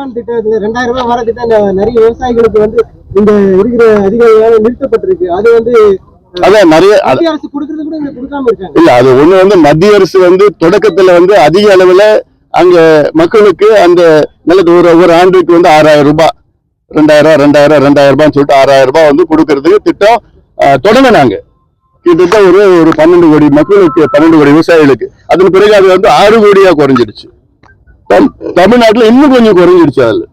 கிசான் திட்டத்துல ரெண்டாயிரம் ரூபாய் மர திட்டம் நிறைய விவசாயிகளுக்கு வந்து இந்த இருக்கிற அதிகாரிகளால நிறுத்தப்பட்டிருக்கு. அது வந்து அதான் நிறைய அது- மத்திய அரசு கொடுக்கறது கூட இங்க கொடுக்காம இருக்காங்க. இல்ல அது ஒண்ணு வந்து மத்திய அரசு வந்து தொடக்கத்துல வந்து அதிக அளவுல அங்க மக்களுக்கு அந்த நிலத்து ஒரு ஒரு ஆண்டுக்கு வந்து ஆறாயிரம் ரூபாய் ரெண்டாயிரம் ரெண்டாயிரம் ரெண்டாயிரம் ரூபாய்னு சொல்லிட்டு ஆறாயிரம் ரூபாய் வந்து கொடுக்கறதுக்கு திட்டம் தொடங்கினாங்க. கிட்டத்தட்ட ஒரு ஒரு பன்னெண்டு கோடி மக்களுக்கு பன்னெண்டு கோடி விவசாயிகளுக்கு. அதன் பிறகு அது வந்து ஆறு கோடியா குறைஞ்சிடுச்சு. தம்- தமிழ்நாட்டுல இன்னும் கொஞ்சம் குறைஞ்சிடுச்சு அதுல.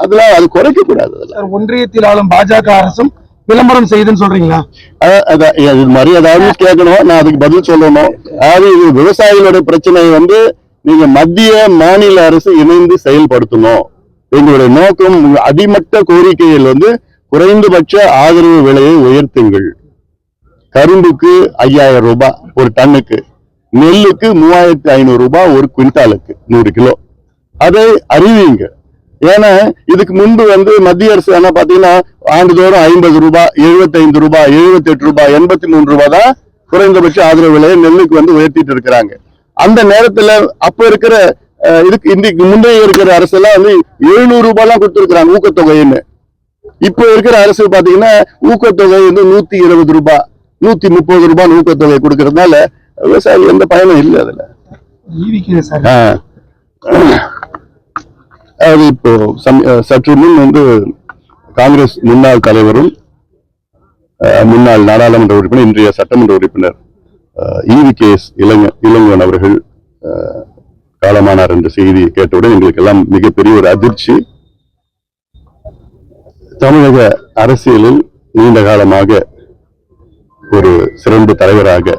அதெல்லாம் அது குறைக்க கூடாது அதெல்லாம். சார் ஒன்றியத்தில் ஆளும் பாஜக அரசும் விளம்பரம் செய்யுதுன்னு சொல்றீங்களா? இது மாதிரி ஏதாவது கேட்கணும். நான் அதுக்கு பதில் சொல்லணும். அதாவது இது விவசாயிகளோட பிரச்சனை வந்து நீங்க மத்திய மாநில அரசு இணைந்து செயல்படுத்தணும். எங்களுடைய நோக்கம் அடிமட்ட கோரிக்கைகள் வந்து குறைந்தபட்ச ஆதரவு விலையை உயர்த்துங்கள். கரும்புக்கு ஐயாயிரம் ரூபாய் ஒரு டன்னுக்கு நெல்லுக்கு மூவாயிரத்தி ஐநூறு ரூபாய் ஒரு குவிண்டாலுக்கு நூறு கிலோ. அதை அறிவிங்க. ஏன்னா இதுக்கு முன்பு வந்து மத்திய அரசு என்ன பாத்தீங்கன்னா ஆண்டுதோறும் ஐம்பது ரூபாய் எழுபத்தைந்து ரூபாய் எழுபத்தி எட்டு ரூபாய் எண்பத்தி மூணு ரூபாய் தான் குறைந்தபட்ச ஆதரவு விலையை நெல்லுக்கு வந்து உயர்த்திட்டு இருக்கிறாங்க. அந்த நேரத்துல அப்ப இருக்கிற இதுக்கு இன்றைக்கு முந்தைய இருக்கிற அரசெல்லாம் வந்து எழுநூறு ரூபாய் எல்லாம் கொடுத்துருக்காங்க ஊக்கத்தொகைன்னு. இப்போ இருக்கிற அரசு பாத்தீங்கன்னா ஊக்கத்தொகை வந்து நூத்தி இருபது ரூபாய் நூத்தி முப்பது ரூபாய் ஊக்கத்தொகை கொடுக்கறதுனால விவசாயி எந்த பயனும் இல்லை அதுல. அது இப்போ சம் சற்று முன் வந்து காங்கிரஸ் முன்னாள் தலைவரும் முன்னாள் நாடாளுமன்ற உறுப்பினர் இன்றைய சட்டமன்ற உறுப்பினர் இவி கே எஸ் இளங்க அவர்கள் காலமானார் என்ற செய்தி கேட்டவுடன் எங்களுக்கு எல்லாம் மிகப்பெரிய ஒரு அதிர்ச்சி. தமிழக அரசியலில் நீண்ட காலமாக ஒரு சிறந்த தலைவராக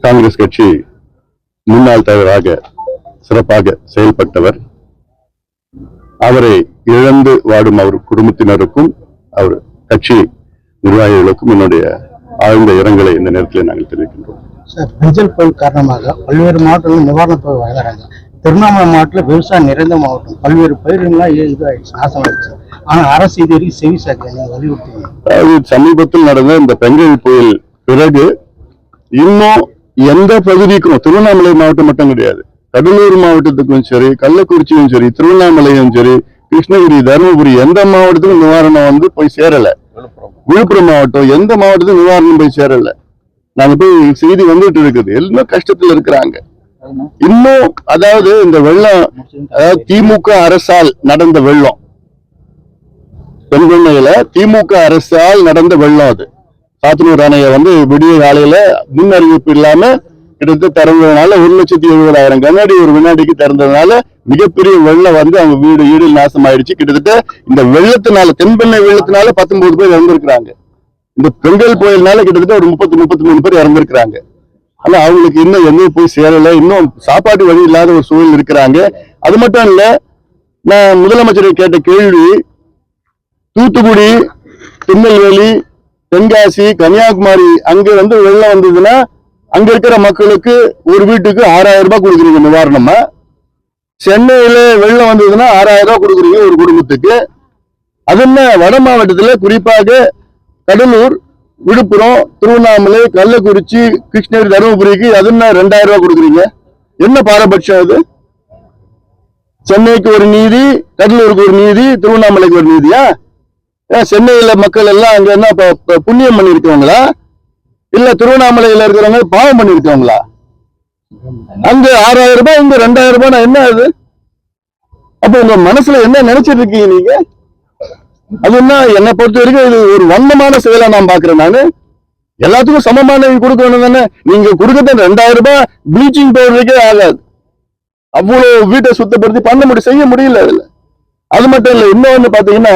காங்கிரஸ் கட்சி முன்னாள் தலைவராக சிறப்பாக செயல்பட்டவர். அவரை இழந்து வாடும் அவர் குடும்பத்தினருக்கும் அவர் கட்சி நிர்வாகிகளுக்கும் என்னுடைய ஆழ்ந்த இரங்கலை இந்த நேரத்தில் நாங்கள் தெரிவிக்கின்றோம். சார் பெஞ்சல் புயல் காரணமாக பல்வேறு மாவட்டங்களில் நிவாரணத் தொகை வழங்குறாங்க திருவண்ணாமலை மாவட்டத்தில் விவசாயம் நிறைந்த மாவட்டம். பல்வேறு பயிர்கள்லாம் இ- இதாயிடுச்சு நாசமாயிடுச்சு. ஆனால் அரசு இது வரைக்கும் செவி சாக்க அதாவது சமீபத்தில் நடந்த இந்த பெங்கல் புயல் பிறகு இன்னும் எந்த பகுதிக்கும் திருவண்ணாமலை மாவட்டம் மட்டும் கிடையாது கடலூர் மாவட்டத்துக்கும் சரி கள்ளக்குறிச்சியும் சரி திருவண்ணாமலையும் சரி கிருஷ்ணகிரி தருமபுரி எந்த மாவட்டத்துக்கும் நிவாரணம் வந்து போய் சேரல. விழுப்புரம் மாவட்டம் எந்த மாவட்டத்துக்கும் நிவாரணம் போய் சேரல. நாங்க போய் செய்தி வந்துட்டு இருக்குது. எல்லாம் கஷ்டத்துல இருக்கிறாங்க. இன்னும் அதாவது இந்த வெள்ளம் அதாவது திமுக அரசால் நடந்த வெள்ளம். தென்கொண்டையில திமுக அரசால் நடந்த வெள்ளம் அது. சாத்தனூர் அணையை வந்து விடிய காலையில முன்னறிவிப்பு இல்லாம கிட்டத்தட்ட திறந்ததுனால ஒரு லட்சத்தி எழுபதாயிரம் கண்ணாடி ஒரு வினாடிக்கு திறந்ததுனால மிகப்பெரிய வெள்ளம் வந்து அவங்க வீடு வீடு நாசமாயிடுச்சு. கிட்டத்தட்ட இந்த வெள்ளத்தினால தென்பெண்ணை வெள்ளத்தினால பத்தொன்பது பேர் இறந்திருக்கிறாங்க. இந்த பெங்கல் புயல்னால கிட்டத்தட்ட ஒரு முப்பத்தி முப்பத்தி மூணு பேர் இறந்திருக்கிறாங்க. ஆனா அவங்களுக்கு இன்னும் எங்கேயும் போய் சேரல. இன்னும் சாப்பாட்டு வழி இல்லாத ஒரு சூழல் இருக்கிறாங்க. அது மட்டும் இல்ல நான் முதலமைச்சரை கேட்ட கேள்வி தூத்துக்குடி திருநெல்வேலி தென்காசி கன்னியாகுமரி அங்க வந்து வெள்ளம் வந்ததுன்னா அங்க இருக்கிற மக்களுக்கு ஒரு வீட்டுக்கு ஆறாயிரம் ரூபாய் கொடுக்குறீங்க. நிவாரணமா? சென்னையில வெள்ளம் வந்ததுன்னா ஆறாயிரம் ரூபாய் கொடுக்குறீங்க ஒரு குடும்பத்துக்கு. அது என்ன? வட மாவட்டத்தில் குறிப்பாக கடலூர் விழுப்புரம் திருவண்ணாமலை கள்ளக்குறிச்சி கிருஷ்ணகிரி தருமபுரிக்கு அது என்ன? ரெண்டாயிரம் ரூபாய் கொடுக்குறீங்க. என்ன பாரபட்சம் அது? சென்னைக்கு ஒரு நீதி கடலூருக்கு ஒரு நீதி திருவண்ணாமலைக்கு ஒரு நீதியா? ஏன் சென்னையில மக்கள் எல்லாம் அங்க என்ன புண்ணியம் பண்ணிருக்கவங்களா இல்ல திருவண்ணாமலையில இருக்கிறவங்க பாவம் பண்ணிருக்கவங்களா? அங்க ஆறாயிரம் ரூபாய் இங்க ரெண்டாயிரம் ரூபாய் என்ன அது? அப்ப உங்க மனசுல என்ன நினைச்சிட்டு இருக்கீங்க நீங்க? அது என்ன என்னை பொறுத்த வரைக்கும் இது ஒரு வன்மமான செயலா நான் பாக்குறேன் நானு. எல்லாத்துக்கும் சமமான கொடுக்கணும் தானே. நீங்க கொடுக்கறது ரெண்டாயிரம் ரூபாய் ப்ளீச்சிங் பவுடருக்கே ஆகாது. அவ்வளவு வீட்டை சுத்தப்படுத்தி பண்ண முடியும் செய்ய முடியல அதுல. அது மட்டும் இல்ல இன்னொன்னு பாத்தீங்கன்னா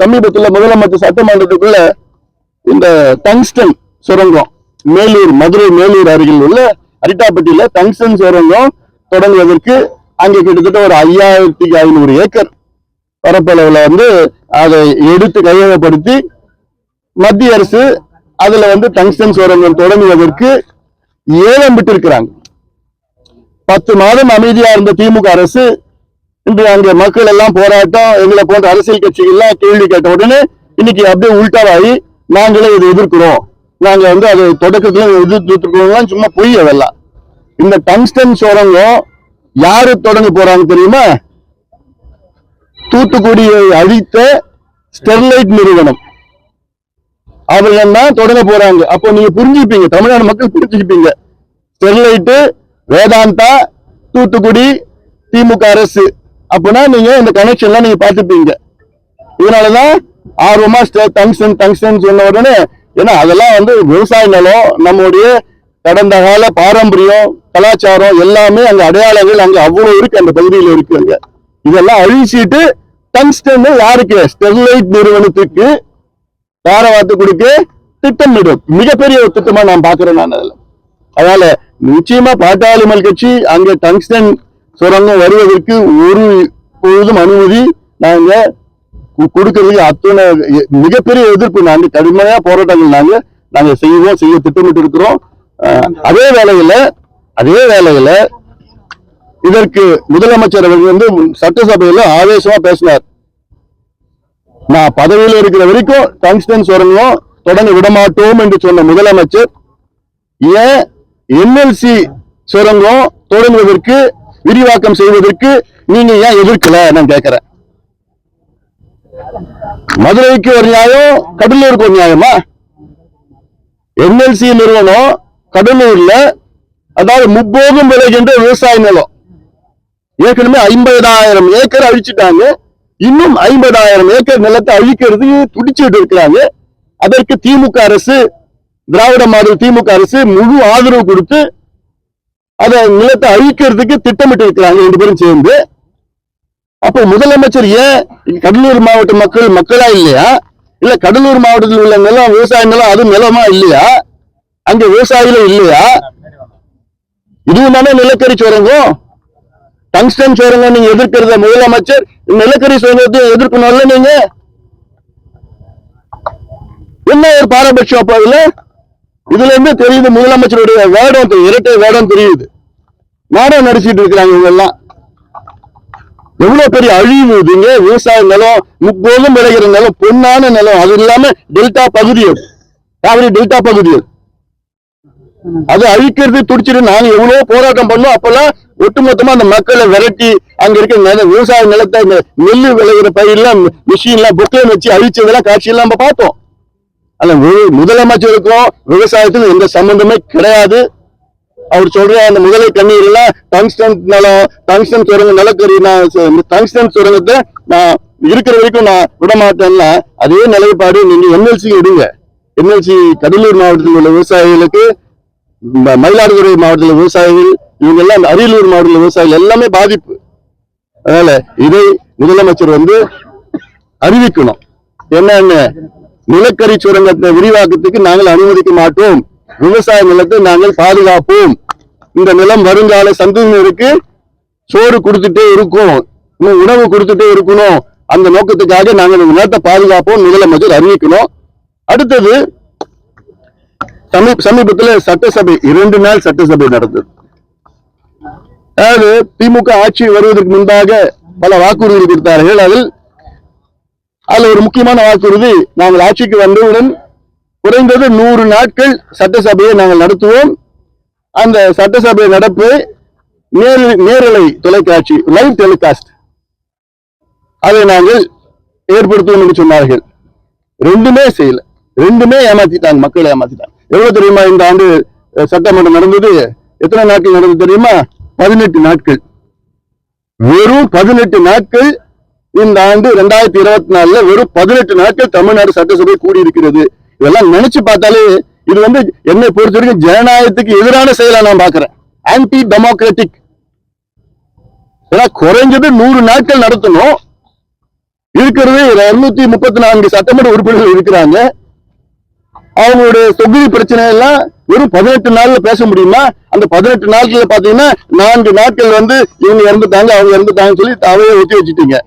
சமீபத்துல முதலமைச்சர் சட்டமன்றத்துக்குள்ள இந்த டங்ஸ்டன் சுரங்கம். மேலூர் மதுரை மேலூர் அருகில் உள்ள அரிட்டாப்பட்டியில டங்ஸ்டன் சுரங்கம் தொடங்குவதற்கு அங்கே கிட்டத்தட்ட ஒரு ஐயாயிரத்தி ஐநூறு ஏக்கர் பரப்பளவில் வந்து அதை எடுத்து கையகப்படுத்தி மத்திய அரசு அதுல வந்து டங்ஸ்டன் சுரங்கம் தொடங்குவதற்கு ஏலம் விட்டிருக்கிறாங்க. பத்து மாதம் அமைதியா இருந்த திமுக அரசு இன்று அங்க மக்கள் எல்லாம் போராட்டம் எங்களை போன்ற அரசியல் கட்சிகள்லாம் கேள்வி கேட்ட உடனே இன்னைக்கு அப்படியே உள்டாவாகி நாங்களே இதை எதிர்க்கிறோம். நாங்க வந்து அதை தொடக்கத்துல எதிர்த்துலாம் சும்மா பொய் அதெல்லாம். இந்த டங்ஸ்டன் சுரங்கம் யாரு தொடங்க போறாங்க தெரியுமா? தூத்துக்குடியை அழித்த ஸ்டெர்லைட் நிறுவனம். அவர்கள் தான் தொடங்க போறாங்க. அப்போ நீங்க புரிஞ்சுப்பீங்க தமிழ்நாடு மக்கள் புரிஞ்சுப்பீங்க ஸ்டெர்லைட்டு வேதாந்தா தூத்துக்குடி திமுக அரசு. அப்படின்னா நீங்க இந்த கனெக்ஷன்லாம் நீங்க பார்த்துப்பீங்க. இதனாலதான் ஆர்வமா டங்ஸ்டன் டங்ஸ்டன் சொன்ன உடனே ஏன்னா அதெல்லாம் வந்து விவசாய நிலம் நம்முடைய கடந்த கால பாரம்பரியம் கலாச்சாரம் எல்லாமே அங்க அடையாளங்கள் அங்க அவ்வளவு இருக்கு அந்த பகுதியில் இருக்கு அங்க. இதெல்லாம் அழிச்சிட்டு டங்ஸ்டன் யாருக்கு? ஸ்டெர்லைட் நிறுவனத்துக்கு தாரவாத்து கொடுக்க திட்டமிடும். மிகப்பெரிய ஒரு திட்டமா நான் பாக்குறேன் நான் அதுல. அதனால நிச்சயமா பாட்டாளிமல் கட்சி அங்க டங்ஸ்டன் சுரங்கம் வருவதற்கு ஒரு பொழுதும் அனுமதி நாங்க கொடுக்கறதுக்கு அத்தனை மிகப்பெரிய எதிர்ப்பு நாங்க கடுமையா போராட்டங்கள் நாங்க நாங்க செய்வோம் செய்ய திட்டமிட்டு இருக்கிறோம் அதே வேளையில அதே வேளையில இதற்கு முதலமைச்சர் அவர்கள் வந்து சட்டசபையில ஆவேசமா பேசினார். நான் பதவியில் இருக்கிற வரைக்கும் டங்ஸ்டன் சுரங்கம் தொடங்க விடமாட்டோம் என்று சொன்ன முதலமைச்சர் ஏன் என்எல்சி சுரங்கம் தொடங்குவதற்கு விரிவாக்கம் செய்வதற்கு நீங்க ஏன் எதிர்க்கல? நான் கேட்கிறேன் மதுரைக்கு ஒரு நியாயம் கடலூருக்கு ஒரு நியாயமா? என்எல்சி நிறுவனம் கடலூர்ல அதாவது முப்போகம் விளைகின்ற விவசாய நிலம். ஏற்கனவே ஐம்பதாயிரம் ஏக்கர் அழிச்சிட்டாங்க. இன்னும் ஐம்பதாயிரம் ஏக்கர் நிலத்தை அழிக்கிறதுக்கு துடிச்சுட்டு இருக்கிறாங்க. அதற்கு திமுக அரசு திராவிட மாடல் திமுக அரசு முழு ஆதரவு கொடுத்து அதை நிலத்தை அழிக்கிறதுக்கு திட்டமிட்டு இருக்கிறாங்க ரெண்டு பேரும் சேர்ந்து. அப்போ முதலமைச்சர் ஏன் கடலூர் மாவட்ட மக்கள் மக்களா இல்லையா? இல்ல கடலூர் மாவட்டத்தில் உள்ள நிலம் விவசாய நிலம் அது நிலமா இல்லையா? அங்க விவசாயிகளும் இல்லையா? இதுவும் தானே நிலக்கரி சுரங்கம். டங்ஸ்டன் சுரங்கம் நீங்க எதிர்க்கிறத? முதலமைச்சர் நிலக்கரி சுரங்கத்தை எதிர்க்கணும்ல நீங்க? என்ன ஒரு பாரபட்சம் அப்ப இதுல இதுல இருந்து தெரியுது முதலமைச்சருடைய வேடம் இரட்டை வேடம் தெரியுது. நாடகம் நடிச்சிட்டு இருக்கிறாங்க இவங்க எல்லாம். எவ்வளவு பெரிய அழிவு இதுங்க? விவசாய நிலம் முப்போதும் விளைகிற நிலம் பொன்னான நிலம். அது இல்லாம டெல்டா பகுதி காவிரி டெல்டா பகுதி அது. அழிக்கிறது துடிச்சிட்டு நாங்க எவ்வளவு போராட்டம் பண்ணோம். அப்பெல்லாம் ஒட்டுமொத்தமா அந்த மக்களை விரட்டி அங்க இருக்க விவசாய நிலத்தை இந்த நெல்லு விளைகிற பயிரெல்லாம் மிஷின்லாம் பொக்லைன் வச்சு அழிச்சதெல்லாம் காட்சியெல்லாம் நம்ம பார்த்தோம். ஆனா முதலமைச்சருக்கும் விவசாயத்துக்கும் எந்த சம்பந்தமே கிடையாது. அவர் சொல்ற அந்த முதலை கண்ணீர் எல்லாம் டங்ஸ்டன் நிலம் டங்ஸ்டன் சுரங்க நிலக்கரி நான் டங்ஸ்டன் சுரங்கத்தை நான் இருக்கிற வரைக்கும் நான் விட மாட்டேன்னா அதே நிலைப்பாடு நீங்க என்எல்சி எடுங்க. என்எல்சி கடலூர் மாவட்டத்தில் உள்ள விவசாயிகளுக்கு மயிலாடுதுறை மாவட்டத்தில் விவசாயிகள் இவங்க எல்லாம் அரியலூர் மாவட்டத்தில் விவசாயிகள் எல்லாமே பாதிப்பு. அதனால இதை முதலமைச்சர் வந்து அறிவிக்கணும். என்னன்னு நிலக்கரி சுரங்கத்தை விரிவாக்கத்துக்கு நாங்கள் அனுமதிக்க மாட்டோம். விவசாய நிலத்தை நாங்கள் பாதுகாப்போம். இந்த நிலம் வருங்கால சந்ததியினருக்கு சோறு கொடுத்துட்டே இருக்கும் இன்னும் உணவு கொடுத்துட்டே இருக்கணும். அந்த நோக்கத்துக்காக நாங்கள் இந்த நிலத்தை பாதுகாப்போம். முதலமைச்சர் அறிவிக்கணும். அடுத்தது சமீப சமீபத்தில் சட்டசபை இரண்டு நாள் சட்டசபை நடந்தது. அதாவது திமுக ஆட்சி வருவதற்கு முன்பாக பல வாக்குறுதிகள் கொடுத்தார்கள். அதில் அதில் ஒரு முக்கியமான வாக்குறுதி நாங்கள் ஆட்சிக்கு வந்தவுடன் குறைந்தது நூறு நாட்கள் சட்டசபையை நாங்கள் நடத்துவோம். அந்த சட்டசபை நடப்பு நேர் நேரலை தொலைக்காட்சி லைவ் டெலிகாஸ்ட். அதை நாங்கள் ஏற்படுத்துவோம் என்று சொன்னார்கள். ரெண்டுமே செய்யல. ரெண்டுமே ஏமாத்திட்டாங்க மக்களை ஏமாத்திட்டாங்க. எவ்வளவு தெரியுமா இந்த ஆண்டு சட்டமன்றம் நடந்தது? எத்தனை நாட்கள் நடந்தது தெரியுமா? பதினெட்டு நாட்கள். வெறும் பதினெட்டு நாட்கள் இந்த ஆண்டு ரெண்டாயிரத்தி இருபத்தி நாலுல வெறும் பதினெட்டு நாட்கள் தமிழ்நாடு சட்டசபை கூடியிருக்கிறது. இதெல்லாம் நினைச்சு பார்த்தாலே இது வந்து என்னை பொறுத்த வரைக்கும் ஜனநாயகத்துக்கு எதிரான செயலா நான் பாக்குறேன் ஆன்டி டெமோக்ராட்டிக் ஏன்னா குறைஞ்சது நூறு நாட்கள் நடத்தணும். இருக்கிறது இருநூத்தி முப்பத்தி நான்கு சட்டமன்ற உறுப்பினர்கள் இருக்கிறாங்க. அவங்களுடைய தொகுதி பிரச்சனை எல்லாம் வெறும் பதினெட்டு நாள்ல பேச முடியுமா? அந்த பதினெட்டு நாட்கள்ல பாத்தீங்கன்னா நான்கு நாட்கள் வந்து இவங்க இறந்துட்டாங்க அவங்க இறந்துட்டாங்கன்னு சொல்லி அவையை ஒத்தி வச்சுட்டீங்க.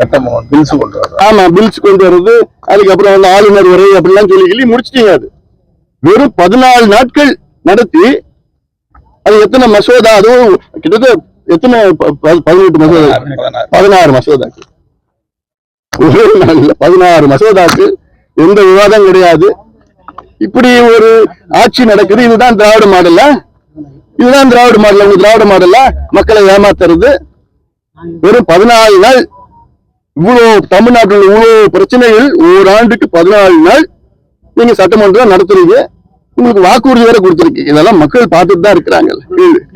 சட்டம் பில்ஸ் கொண்டு வர ஆமா பில்ஸ் கொண்டு வருது அதுக்கப்புறம் வந்து ஆளுநர் உரை அப்படிலாம் சொல்லி சொல்லி முடிச்சிட்டீங்க அது. வெறும் பதினாலு நாட்கள் நடத்தி அது எத்தனை மசோதா அதுவும் கிட்டத்தட்ட எத்தனை பதினெட்டு மசோதா? பதினாறு மசோதாக்கு. ஒரே நாள்ல பதினாறு மசோதாக்கு எந்த விவாதம் கிடையாது. இப்படி ஒரு ஆட்சி நடக்குது இதுதான் திராவிட மாடலா இதுதான் திராவிட மாடல் திராவிட மாடல்ல மக்களை ஏமாத்துறது. வெறும் பதினாலு நாள் இவ்வளவு தமிழ்நாட்டில் இவ்வளவு பிரச்சனைகள் ஓராண்டுக்கு பதினாலு நாள் நீங்க சட்டமன்றம் நடத்துறீங்க. உங்களுக்கு வாக்குறுதி வேற கொடுத்துருக்கீங்க இதெல்லாம் மக்கள் பார்த்துட்டு தான் இருக்கிறாங்க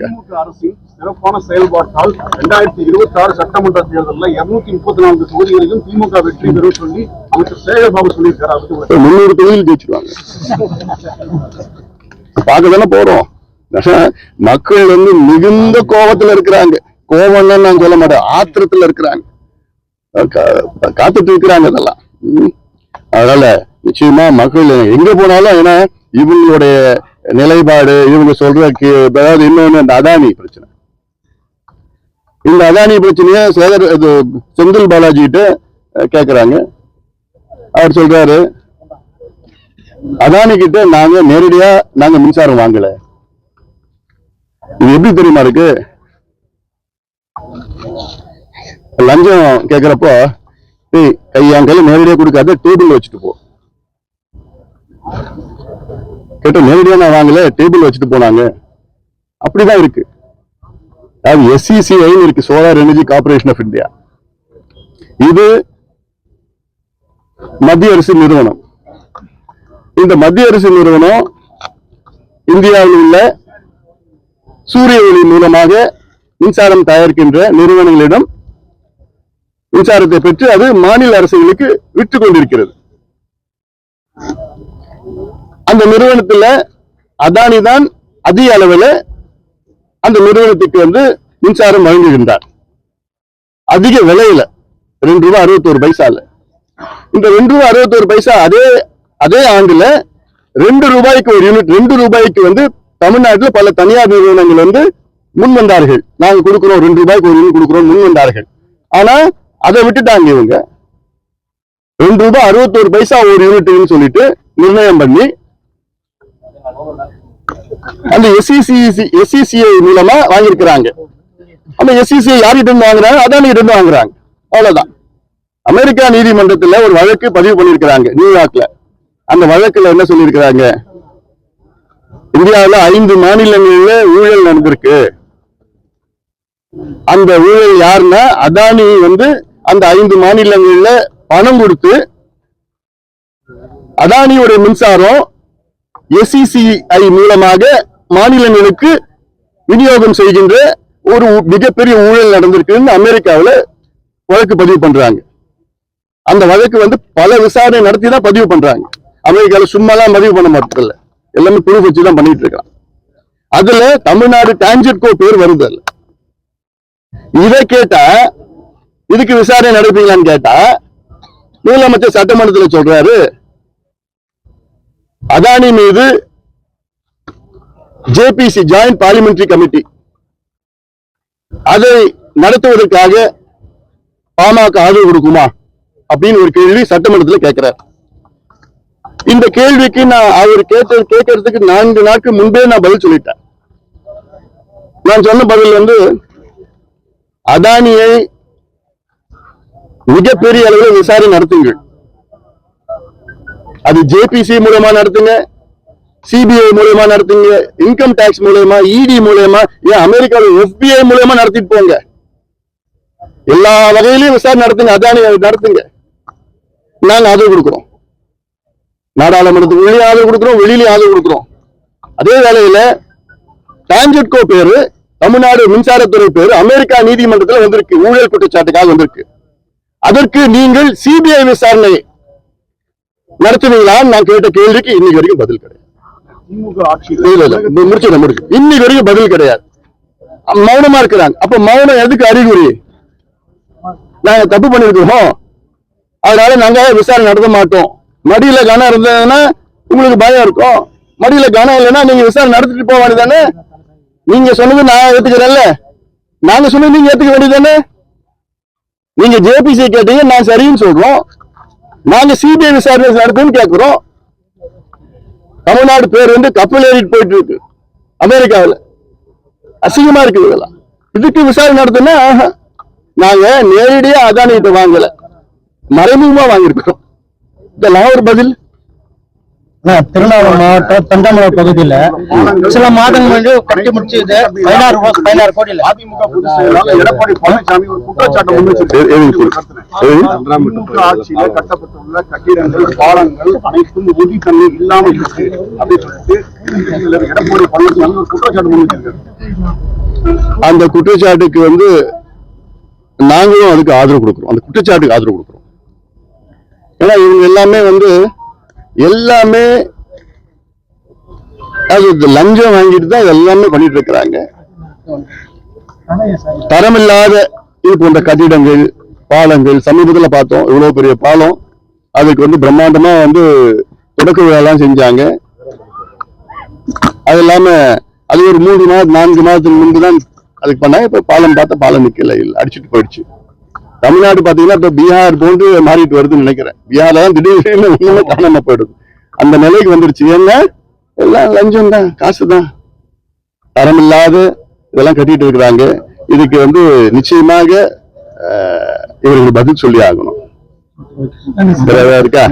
திமுக அரசின் சிறப்பான செயல்பாட்டால் இரண்டாயிரத்தி இருபத்தி ஆறு சட்டமன்ற தேர்தலில் இருநூத்தி முப்பத்தி நான்கு தொகுதிகளிலும் திமுக வெற்றி பெறும் சொல்லி அமைச்சர் சேகர்பாபு சொல்லியிருக்காரு. முன்னூறு தொகுதியில் ஜெயிச்சிருவாங்க. பார்க்க தானே போறோம். மக்கள் வந்து மிகுந்த கோபத்துல இருக்கிறாங்க. கோபம்னு நான் சொல்ல மாட்டேன். ஆத்திரத்துல இருக்கிறாங்க. காத்துட்டு இருக்கிறாங்க இதெல்லாம். ம். அதனால நிச்சயமா மக்கள் எங்க போனாலும் ஏன்னா இவங்களுடைய நிலைப்பாடு இவங்க சொல்ற அதாவது இன்னொன்னு இந்த அதானி பிரச்சனை. இந்த அதானி பிரச்சனைய சேகர் இது செந்தில் பாலாஜி கிட்ட கேக்குறாங்க. அவர் சொல்றாரு அதானி கிட்ட நாங்க நேரடியா நாங்க மின்சாரம் வாங்கல. இது எப்படி தெரியுமா இருக்கு? லஞ்சம் கேட்குறப்போ ஏய் கை என் கையில் நேரடியாக கொடுக்காத டேபிள் வச்சுட்டு போ. கேட்ட நேரடியாக நான் வாங்கல டேபிள் வச்சுட்டு போனாங்க. அப்படிதான் இருக்கு. அது எஸ்சிசிஐன்னு இருக்கு solar energy corporation of India இது மத்திய அரசு நிறுவனம். இந்த மத்திய அரசு நிறுவனம் இந்தியாவில் உள்ள சூரிய ஒளி மூலமாக மின்சாரம் தயாரிக்கின்ற நிறுவனங்களிடம் மின்சாரத்தை பெற்று அது மாநில அரசுகளுக்கு விற்று கொண்டிருக்கிறது. அந்த நிறுவனத்துல அதானி தான் அதிக அளவில் அந்த நிறுவனத்துக்கு வந்து மின்சாரம் வழங்குகின்றார். அதிக விலையில ரெண்டு ரூபாய் அறுபத்தோரு பைசால. இந்த ரெண்டு ரூபாய் அறுபத்தோரு பைசா அதே அதே ஆண்டுல ரெண்டு ரூபாய்க்கு ஒரு யூனிட் ரெண்டு ரூபாய்க்கு வந்து தமிழ்நாட்டில் பல தனியார் நிறுவனங்கள் வந்து முன் வந்தார்கள் நாங்க கொடுக்குறோம் ரெண்டு ரூபாய்க்கு ஒரு யூனிட் கொடுக்குறோம் முன் வந்தார்கள் ஆனா அதை விட்டுட்டாங்க இவங்க. ரெண்டு ரூபாய் அறுபத்தோரு பைசா ஒரு யூனிட்னு சொல்லிட்டு நிர்ணயம் பண்ணி அந்த எஸ்இசிசி எஸ்சிசிஐ மூலமா வாங்கியிருக்கிறாங்க. அந்த எஸ்சிசிஐ யார்கிட்ட இருந்து வாங்குறாங்க? அதானி இருந்து வாங்குறாங்க. அவ்வளவுதான். அமெரிக்கா நீதிமன்றத்துல ஒரு வழக்கு பதிவு பண்ணியிருக்கிறாங்க நியூயார்க்ல. அந்த வழக்குல என்ன சொல்லியிருக்கிறாங்க? இந்தியாவில் ஐந்து மாநிலங்களில் ஊழல் நடந்திருக்கு. அந்த ஊழல் யாருன்னா அதானி வந்து அந்த ஐந்து மாநிலங்கள்ல பணம் கொடுத்து அதானியோட மின்சாரம் எஸ்இசிஐ மூலமாக மாநிலங்களுக்கு விநியோகம் செய்கின்ற ஒரு ஊ- மிகப்பெரிய ஊழல் நடந்திருக்குன்னு அமெரிக்காவில் வழக்கு பதிவு பண்றாங்க. அந்த வழக்கு வந்து பல விசாரணை நடத்தி தான் பதிவு பண்றாங்க. அமெரிக்கால சும்மாலாம் பதிவு பண்ண மாட்டதில்ல. எல்லாமே ப்ரூஃப் வச்சு தான் பண்ணிட்டு இருக்கான் அதுல தமிழ்நாடு டான்ஜெட்கோ பேர் வருது இதை கேட்டா இதுக்கு விசாரணை நடப்பீங்களான்னு கேட்டா முதலமைச்சர் சட்டமன்றத்தில் சொல்றாரு அதானி மீது ஜேபிசி ஜாயிண்ட் பார்லிமெண்டரி கமிட்டி அதை நடத்துவதற்காக பாமக ஆதரவு கொடுக்குமா அப்படின்னு ஒரு கேள்வி சட்டமன்றத்தில் கேட்கிறார் இந்த கேள்விக்கு நான் அவர் கேட்ட கேட்கறதுக்கு நான்கு நாட்கள் முன்பே நான் பதில் சொல்லிட்டேன். நான் சொன்ன பதில் வந்து அதானியை மிகப்பெரிய அளவில் விசாரணை நடத்துங்கள். அது ஜேபிசி மூலமா நடத்துங்க சிபிஐ மூலயமா நடத்துங்க இன்கம் டேக்ஸ் மூலயமா இடி மூலயமா ஏன் அமெரிக்காவில் எஃபிஐ மூலயமா நடத்திட்டு போங்க. எல்லா வகையிலையும் விசாரணை நடத்துங்க அதானி நடத்துங்க. நாங்க ஆதரவு கொடுக்குறோம். நாடாளுமன்றத்துக்கு உள்ளே ஆதரவு கொடுக்குறோம் வெளியிலே ஆதரவு கொடுக்குறோம். அதே வேளையில டான்ஜெட்கோ பேரு தமிழ்நாடு மின்சாரத்துறை பேரு அமெரிக்கா நீதிமன்றத்தில் வந்திருக்கு ஊழல் குற்றச்சாட்டுக்காக வந்திருக்கு. அதற்கு நீங்கள் சிபிஐ விசாரணை நடத்துவீங்களான்னு நான் கேட்ட கேள்விக்கு இன்னைக்கு வரைக்கும் பதில் கிடையாது. திமுக ஆட்சியில் இல்ல இல்ல இப்ப முடிச்சிட முடிச்சு இன்னைக்கு வரைக்கும் பதில் கிடையாது. மௌனமா இருக்கிறாங்க. அப்ப மௌனம் எதுக்கு அறிகுறி? நாங்க தப்பு பண்ணிருக்கோம் அதனால நாங்க விசாரணை நடத்த மாட்டோம். மடியில கனம் இருந்ததுன்னா உங்களுக்கு பயம் இருக்கும். மடியில கனம் இல்லைன்னா நீங்க விசாரணை நடத்திட்டு போக வேண்டியதானே நீங்க சொன்னது நான் ஏத்துக்கிறேன்ல. நாங்க சொன்னது நீங்க ஏத்துக்க வேண்டியதானே நீங்க ஜேபிசி கேட்டீங்க நான் சரின்னு சொல்றோம். நாங்க சிபிஐ விசாரணை நடத்துன்னு கேட்கிறோம் தமிழ்நாடு பேர் வந்து கப்பல் ஏறிட்டு போயிட்டு இருக்கு அமெரிக்காவில். அசிங்கமா இருக்குது இதெல்லாம். இதுக்கு விசாரணை நடத்தினா ஆஹா. நாங்க நேரடியா அதானிகிட்ட வாங்கல. மறைமுகமா வாங்கியிருக்கிறோம். இதெல்லாம் ஒரு பதில். திருவண்ணாமலை மாவட்டம் தொண்டமலை பகுதியில சில மாதங்கள் முன்னாடி கட்டி முடிச்சது பதினாறு கோ- பதினாறு கோடியில. எடப்பாடி பழனிசாமி ஒரு குற்றச்சாட்டை ஆட்சியில கட்டப்பட்டுள்ள கட்டிடங்கள் பாலங்கள் அனைத்தும் உறுதித்தன்மை இல்லாமல் இருக்கு. அப்படின்னு சொல்லிட்டு எடப்பாடி பழனிசாமி ஒரு குற்றச்சாட்டு முன் வச்சிருக்காரு அந்த குற்றச்சாட்டுக்கு வந்து நாங்களும் அதுக்கு ஆதரவு கொடுக்குறோம். அந்த குற்றச்சாட்டுக்கு ஆதரவு கொடுக்குறோம். ஏன்னா இவங்க எல்லாமே வந்து எல்லாமே அது லஞ்சம் வாங்கிட்டு தான் எல்லாமே பண்ணிட்டு இருக்கிறாங்க தரமில்லாத இது போன்ற கட்டிடங்கள் பாலங்கள் சமீபத்தில் பார்த்தோம் இவ்வளோ பெரிய பாலம். அதுக்கு வந்து பிரம்மாண்டமா வந்து தொடக்க விழாலாம் செஞ்சாங்க. அது இல்லாம அது ஒரு மூன்று மாதம் நான்கு மாதத்துக்கு முன்பு தான் அதுக்கு பண்ணாங்க. இப்போ பாலம் பார்த்தா பாலம் நிற்கல இல்லை அடிச்சுட்டு போயிடுச்சு. தமிழ்நாடு பாத்தீங்கன்னா இப்ப பீகார் போன்று மாறிட்டு வருதுன்னு நினைக்கிறேன். பீகார்ல தான் திடீர்னு ஒண்ணுமே காணாம போயிடுது. அந்த நிலைக்கு வந்துருச்சு. ஏன்னா எல்லாம் லஞ்சம் தான் காசு தான். தரமில்லாத இதெல்லாம் கட்டிட்டு இருக்கிறாங்க. இதுக்கு வந்து நிச்சயமாக அஹ், இவர்கள் பதில் சொல்லி ஆகணும். இருக்கா?